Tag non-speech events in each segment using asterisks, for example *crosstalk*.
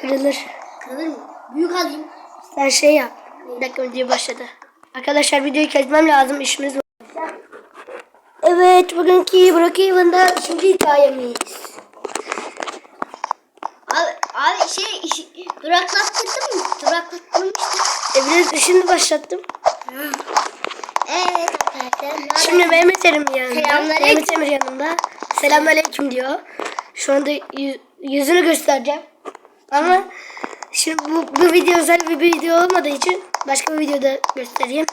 Kırılır. Kırılır mı? Büyük alayım. Sen şey yap. Bir dakika video başladı. Arkadaşlar videoyu kesmem lazım. işimiz var. Evet bugünkü Brookhaven'da ikinci hikayemiz. Abi, abi şey işi, duraklattırdın mı? Duraklattırmıştım. E biraz şimdi başlattım. Evet arkadaşlar. Şimdi? Mehmet Erim yanında. Selamünaleyküm. Mehmet Emir yanında. Selamünaleyküm diyor. Şu anda yü- yüzünü göstereceğim. Ama şimdi bu, bu video özel bir video olmadığı için başka bir videoda göstereyim.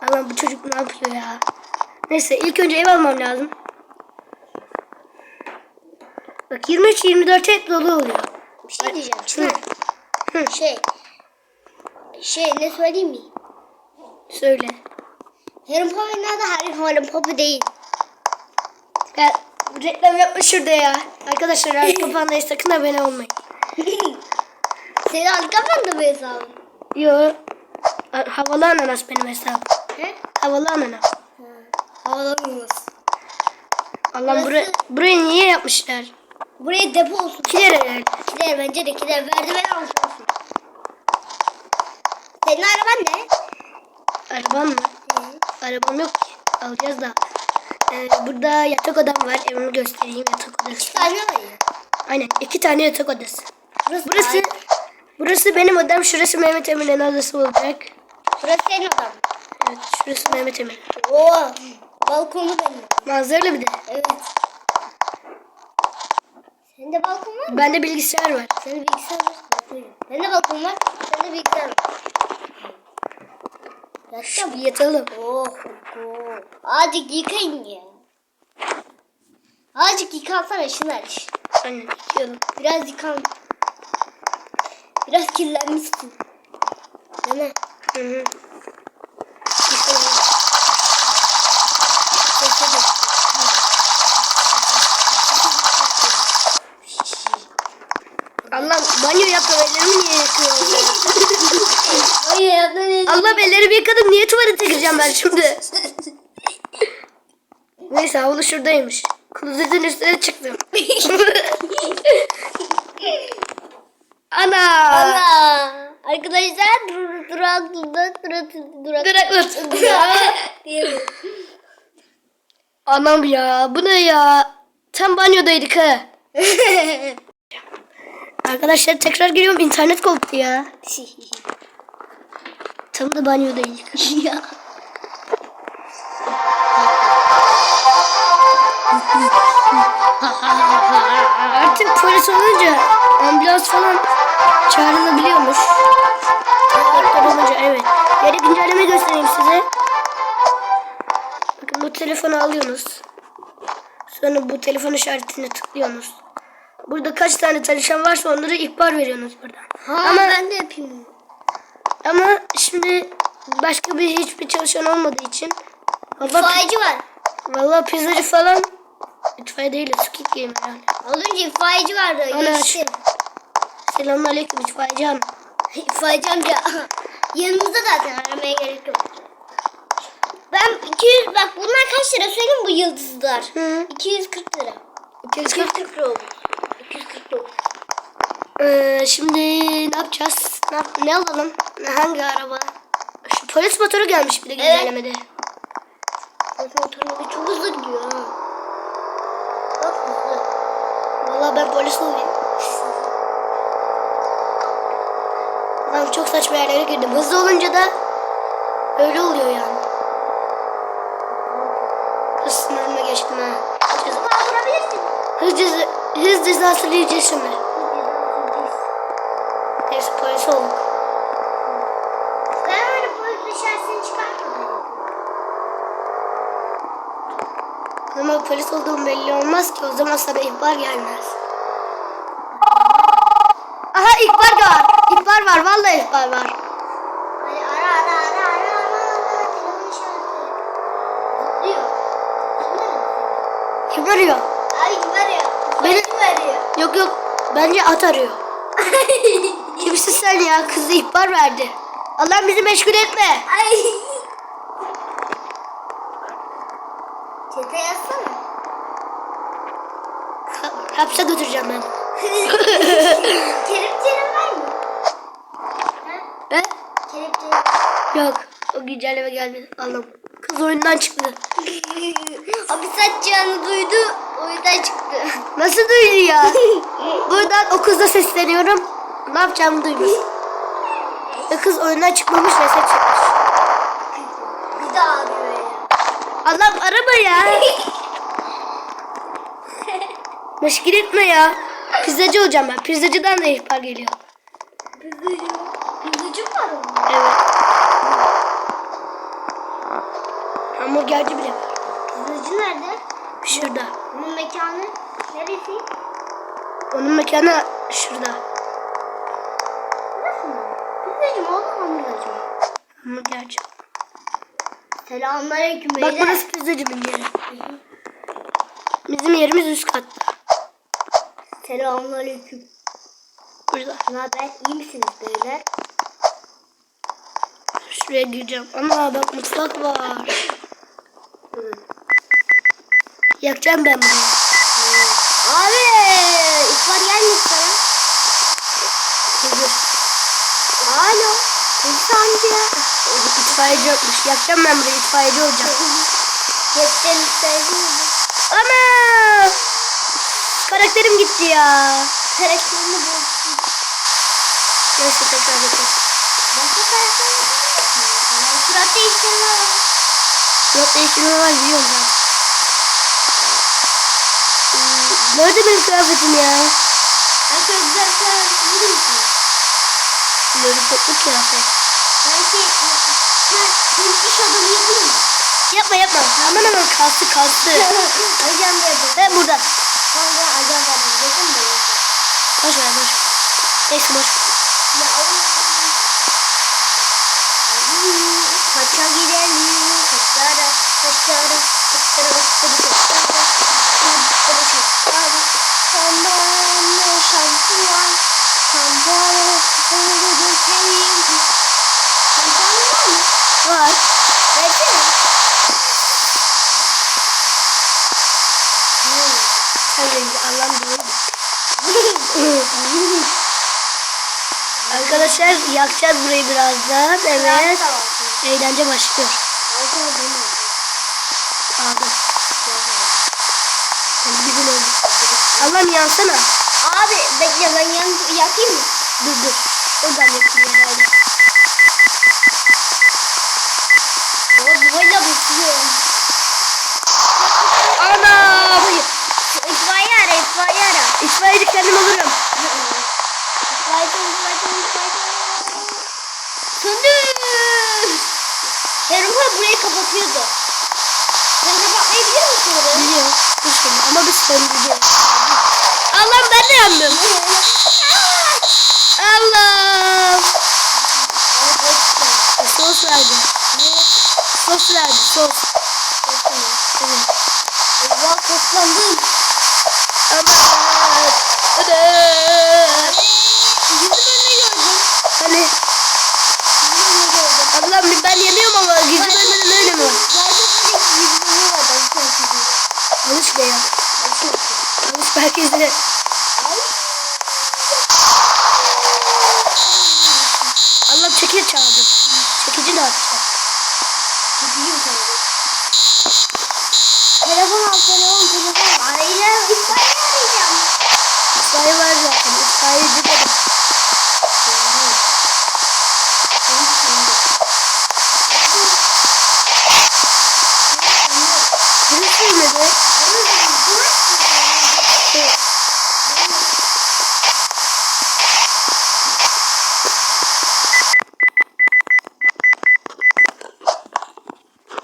Ama bu çocuk ne yapıyor ya? Neyse ilk önce ev almam lazım. Bak 23-24 hep dolu oluyor. Bir şey diyeceğim. Çınar. Şey. Şey ne söyleyeyim mi? Söyle. Harry Potter nerede? Harry Potter değil. Ya, reklam yapma şurada ya. Arkadaşlar Harry Papağan'da sakın abone olmayın. *laughs* Senin arkamdan da bir hesabın. Yo. Havalı ananas benim hesabım. He? Havalı ananas. Havalanmıyoruz. Allah Burası- buraya, burayı niye yapmışlar? Buraya depo olsun. Kiler herhalde. Kiler bence de kiler. Merdiven altı olsun. Senin araban ne? Arabam mı? Arabam yok ki. Alacağız da. Ee, burada yatak odam var. Evimi göstereyim yatak odası. İki tane var ya. Aynen iki tane yatak odası. Burası, Burası burası benim odam. Şurası Mehmet Emin'in odası olacak. Burası senin odan. Evet şurası Mehmet Emin. Oo. Balkonu benim. Manzaralı bir de. Evet. Sende balkon var mı? Bende bilgisayar var. Sende bilgisayar var. Bende balkon var. Sende bilgisayar var. Bir yatalım. Oh, oh. Azıcık yıkayın ya. Azıcık yıkansana Şınar. Aynen yıkayalım. Biraz yıkan. Biraz kirlenmişsin. Değil mi? Hı hı. Yıkayın. Allah banyo yaptım ellerimi niye yıkıyorum? *laughs* Hayır yapma ne? Allah ellerimi yıkadım niye tuvalete gireceğim ben şimdi? Neyse havlu şuradaymış. Klozetin üstüne çıktım. *laughs* Ana. Ana. Arkadaşlar dur durak durak durak durak. Anam ya bu ne ya? Tam banyodaydık ha. *laughs* Arkadaşlar tekrar geliyorum internet koptu ya. Tam da banyodaydık. *laughs* ya. Artık polis olunca ambulans falan çağrılabiliyormuş. Doktor olunca evet. Yeri güncelleme göstereyim size. Bakın bu telefonu alıyorsunuz. Sonra bu telefon işaretine tıklıyorsunuz. Burada kaç tane çalışan varsa onlara ihbar veriyorsunuz buradan. Ha, Ama ben de yapayım. ama şimdi başka bir hiçbir çalışan olmadığı için valla İtfaiyeci var. valla pizzacı falan itfaiye değil de Squid Game. Az önce itfaiyeci vardı. Ana, Geçtim. Selamun aleyküm itfaiyeci hanım. İtfaiyeci amca. *laughs* *laughs* Yanımızda zaten aramaya gerek yok. Ben 200 bak bunlar kaç lira söyleyeyim bu yıldızlar. Hı. 240 lira. 240. 240 lira oldu. 240 lira oldu. Ee, şimdi ne yapacağız? Ne, yap- ne alalım? Hangi araba? Şu polis motoru gelmiş bir de Evet. güncellemede. Zaten otomobil çok hızlı gidiyor ha. Bak hızlı. Vallahi ben polis olayım. Ben çok saçma yerlere girdim. Hızlı olunca da öyle oluyor yani. Hız sınırına geçtim ha. Hız, Bana vurabilirsin. hız, ceza, hız cezası yiyeceğiz şimdi. Neyse polis olduk. Ben öyle polis dışarısını çıkartmadım. Polis olduğum belli olmaz ki o zaman sana ihbar gelmez. Aha ihbar var. İhbar var. Vallahi ihbar var. Hadi ara arıyor? Yok yok. Bence at arıyor. *laughs* Kimsin sen ya? Kızı ihbar verdi. Allah bizi meşgul etme. Ay. Çete yazsana. Ha- hapse götüreceğim ben. *laughs* Kelepçelerin var mı? Ha? He? Kelepçelerin Yok. O güncelleme gelmedi. Allah'ım. Kız oyundan çıktı. *laughs* Hapis atacağını duydu. Yüzden çıktı. Nasıl duydu ya? *laughs* Buradan o kıza sesleniyorum. Ne yapacağımı duymuş. Ve kız oyundan çıkmamış reset çekmiş. Bir daha arıyor ya. Allah'ım arama ya. *laughs* Meşgul etme ya. Pizzacı olacağım ben. Pizzacıdan da ihbar geliyor. Pizzacı. Pizzacı mı var onun? Evet. Hamburgerci bile var. Pizzacı nerede? Şurada. Onun mekanı neresi? Onun mekanı şurada. Burası mı? Pizzacı mı oğlum hamburgerci mi? Hamburgerci. Selamünaleyküm Bak burası pizzacının yeri. Bizim yerimiz üst katta. Selamünaleyküm. Burada. Ne haber? İyi misiniz beyler? Şuraya gireceğim. Ana bak mutfak var. Yakacağım ben burayı. Abi ihbar gelmiş sana. Alo. Polis amca. İtfaiyeci yokmuş. Yakacağım ben burayı. İtfaiyeci olacağım. Cepten isterdim. Ana! Karakterim gitti ya. Karakterini bozsun. Neyse tekrar yapalım. Başka karakter mi? Surat değiştirme var. Yok değiştirme var biliyorum ben. Nerede benim kıyafetim ya? Ben çok güzel karakter bulur musun? Lollipoplu kıyafet. Belki sen benim iş adamı yapayım mı? Yapma yapma. Aman aman kalsı kalsı. Ajan da yapayım. Ben burada. Ajan da yapayım. Bakın da yapayım. Boş ver boş ver. Neyse boş ver. Ya Kaça gidelim, kaçlara, kaçlara, kaçlara, kaçlara, kaçlara, Var. Versene. Sen de Allah'ım doğru. Arkadaşlar yakacağız burayı birazdan. Evet. Eğlence başlıyor. Aldım. Oldu. Allah'ım yansana. Abi bekle ben yan yakayım mı? Dur dur. Oradan yapayım ya böyle. O böyle bitiyor. Ana! Hayır. İtfaiye ara, itfaiye ara. İtfaiyeci kendim itfaiye. Söndür. Yarımha burayı kapatıyordu. Sen kapatmayı biliyor musun orayı? Biliyorum. Şimdi ama biz söndüreceğiz. Allah'ım ben de yandım. Allah! E, sos verdi. Sos verdi. Sos. Evet. Allah toslandım. Hadi. Yüzüm önüne gördüm. Hani Yüzüm önüne gördüm. Allah'ım ben yanıyorum ama yüzüm önünden öyle mi? Zaten hani yüzüm önüne var. Ben üzüldüm. Alış be ya. Alış merkezine. Ay. Allah çekiç çaldı. Çekici ne yapacak? Gideyim sana. Telefon al telefon telefon. Arayacağım. İtfaiye arayacağım. İtfaiye var zaten. Söyledi. Evet.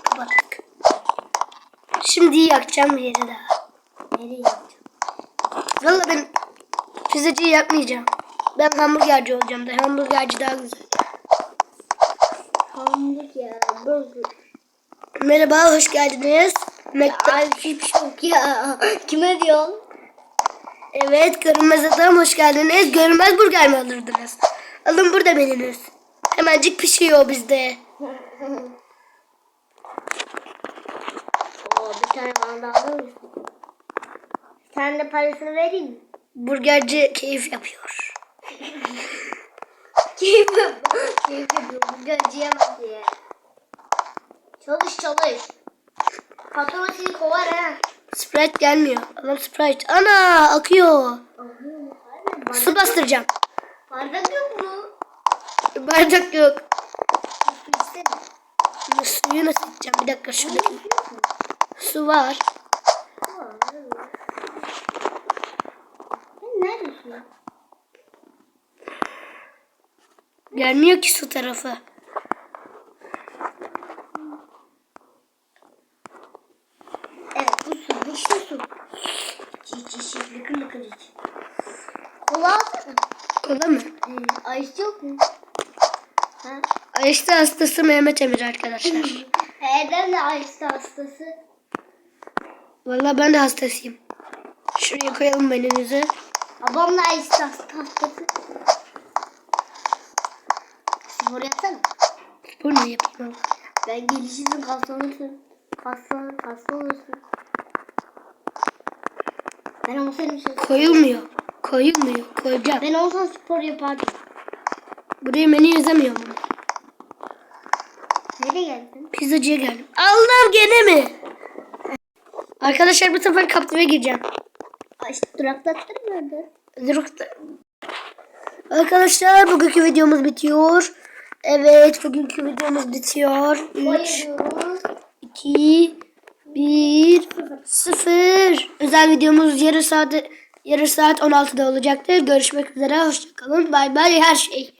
Kapattık. Şimdi yakacağım bir yeri daha. Nereye yapacağım? Valla ben pizzacıyı yakmayacağım. Ben hamburgerci olacağım da hamburgerci daha güzel. Hamburger, burger. Merhaba, hoş geldiniz. Ay hiçbir şey ya. Kime diyorsun? evet, görünmez adam hoş geldiniz. Görünmez burger mi alırdınız? Alın burada menünüz. Hemencik pişiyor bizde. *laughs* Oo, bir tane bana da alır mısın? Sen de parasını vereyim mi? Burgerci keyif yapıyor. Keyif *laughs* Keyif yapıyor. Burgerciye bak diye. Çalış çalış. Patron seni kovar ha. Sprite gelmiyor. Adam Sprite. Ana akıyor. Su bastıracağım. Bardak yok mu? Bardak yok. İstesene. Şimdi suyu nasıl içeceğim? Bir dakika şuradaki. Su var. Neredesin? Gelmiyor ki su tarafı. Evet bu su. Bu işte su. İç iç. iç. Lıkır lıkır iç. Kola alsana. Kola mı? Ee, ayısı yok mu? Ha? Ayşe hastası Mehmet Emir arkadaşlar. *laughs* Erdem de ayısı hastası. Vallahi ben de hastasıyım. Şuraya koyalım menünüzü. Babam da ayısı hasta- hastası. Spor yapsana. Spor mu yapayım? Ben gelişirsin kaslanırsın. Kaslan, kaslı olursun. Ben olsaydım şey. Koyulmuyor. Koyulmuyor. Koyacağım. Ben olsam spor yapardım. Buraya menü yazamıyorum. ama. Nereye geldin? Pizzacıya geldim. Allah'ım gene mi? Arkadaşlar bu sefer kaptıra gireceğim. İşte duraklattırmıyordu. Durukta. Arkadaşlar bugünkü videomuz bitiyor. Evet bugünkü videomuz bitiyor. 3, Bayılıyoruz. 2, 1, 0. Özel videomuz yarı saat yarı saat 16'da olacaktır. Görüşmek üzere. Hoşçakalın. Bay bay her şey.